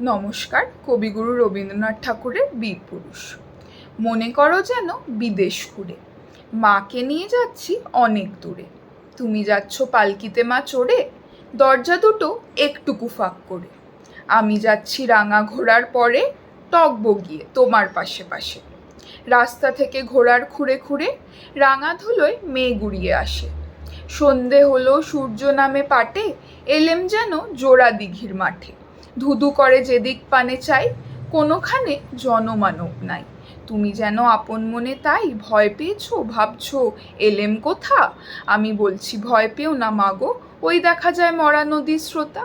নমস্কার, কবিগুরু রবীন্দ্রনাথ ঠাকুরের বীর পুরুষ। মনে করো যেন বিদেশ ঘুরে। মাকে নিয়ে যাচ্ছি অনেক দূরে। তুমি যাচ্ছ পালকিতে মা চড়ে, দরজা দুটো একটুকু ফাঁক করে। আমি যাচ্ছি রাঙা ঘোড়ার পরে টক বগিয়ে তোমার পাশে পাশে। রাস্তা থেকে ঘোড়ার খুঁড়ে খুঁড়ে রাঙা ধুলোয় মেয়ে গুড়িয়ে আসে। সন্ধে হলো, সূর্য নামে পাটে, এলেম যেন জোড়া দিঘির মাঠে। ধুধু করে যেদিক পানে চাই, কোনোখানে জনমানব নাই। তুমি যেন আপন মনে তাই ভয় পেয়েছ, ভাবছ, এলেম কোথা? আমি বলছি, ভয় পেও না মাগো ওই দেখা যায় মরা নদীর স্রোতা।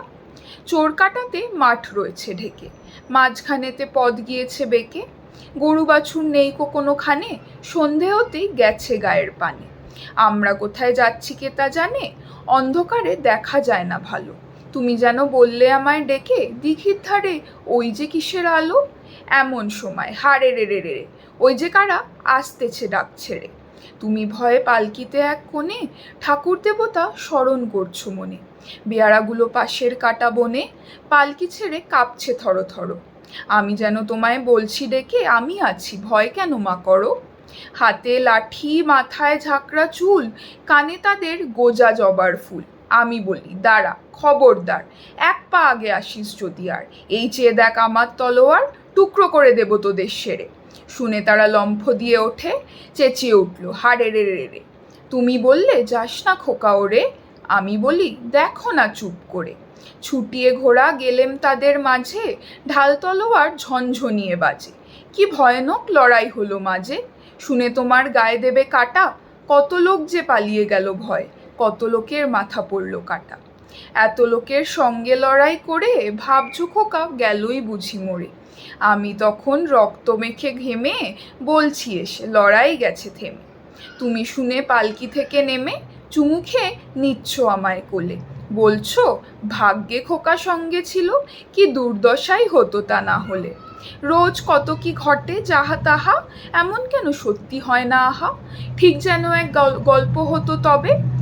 চোর কাটাতে মাঠ রয়েছে ঢেকে, মাঝখানেতে পদ গিয়েছে বেঁকে। গরু বাছুর নেই কো কোনোখানে, সন্ধে হতেই গেছে গায়ের পানে। আমরা কোথায় যাচ্ছি কে তা জানে, অন্ধকারে দেখা যায় না ভালো। তুমি যেন বললে আমায় ডেকে, দিঘির ধারে ওই যে কিসের আলো? এমন সময়, হারে রে রে রে ওই যে কারা? আসতেছে ডাক ছেড়ে। তুমি ভয়ে পালকিতে এক কোণে, ঠাকুর দেবতা স্মরণ করছ মনে। বেয়ারাগুলো পাশের কাটা বনে, পালকি ছেড়ে কাঁপছে থরো থরো। আমি যেন তোমায় বলছি ডেকে, আমি আছি, ভয় কেন মা করো? হাতে লাঠি, মাথায় ঝাঁকড়া চুল, কানে তাদের গোজা জবার ফুল। আমি বলি, দাঁড়া, খবরদার, এক পা আগে আসিস যদি আর। এই চেয়ে দেখ আমার তলোয়ার, টুকরো করে দেব তোদের সেরে। শুনে তারা লম্ফ দিয়ে ওঠে, চেঁচিয়ে উঠল হারে রে রে রে। তুমি বললে, যাস না খোকা ওরে আমি বলি, দেখো না চুপ করে। ছুটিয়ে ঘোড়া গেলেম তাদের মাঝে, ঢাল তলোয়ার ঝনঝনিয়ে বাজে। কি ভয়ানক লড়াই হলো মাঝে। শুনে তোমার গায়ে দেবে কাটা, কত লোক যে পালিয়ে গেল ভয়। কত লোকের মাথা পড়ল কাটা। এত লোকের সঙ্গে লড়াই করে ভাবছ খোকা, গেলই বুঝি মরে। আমি তখন রক্ত মেখে ঘেমে বলছি এসে, লড়াই গেছে থেমে। তুমি শুনে পালকি থেকে নেমে চুমু খেয়ে নিচ্ছ আমায় কোলে। বলছো, ভাগ্যে খোকা সঙ্গে ছিল, কি দুর্দশাই হতো তা না হলে। রোজ কত কি ঘটে যাহা তাহা, এমন কেন সত্যি হয় না আহা? ঠিক যেন এক গল- গল্প হতো তবে।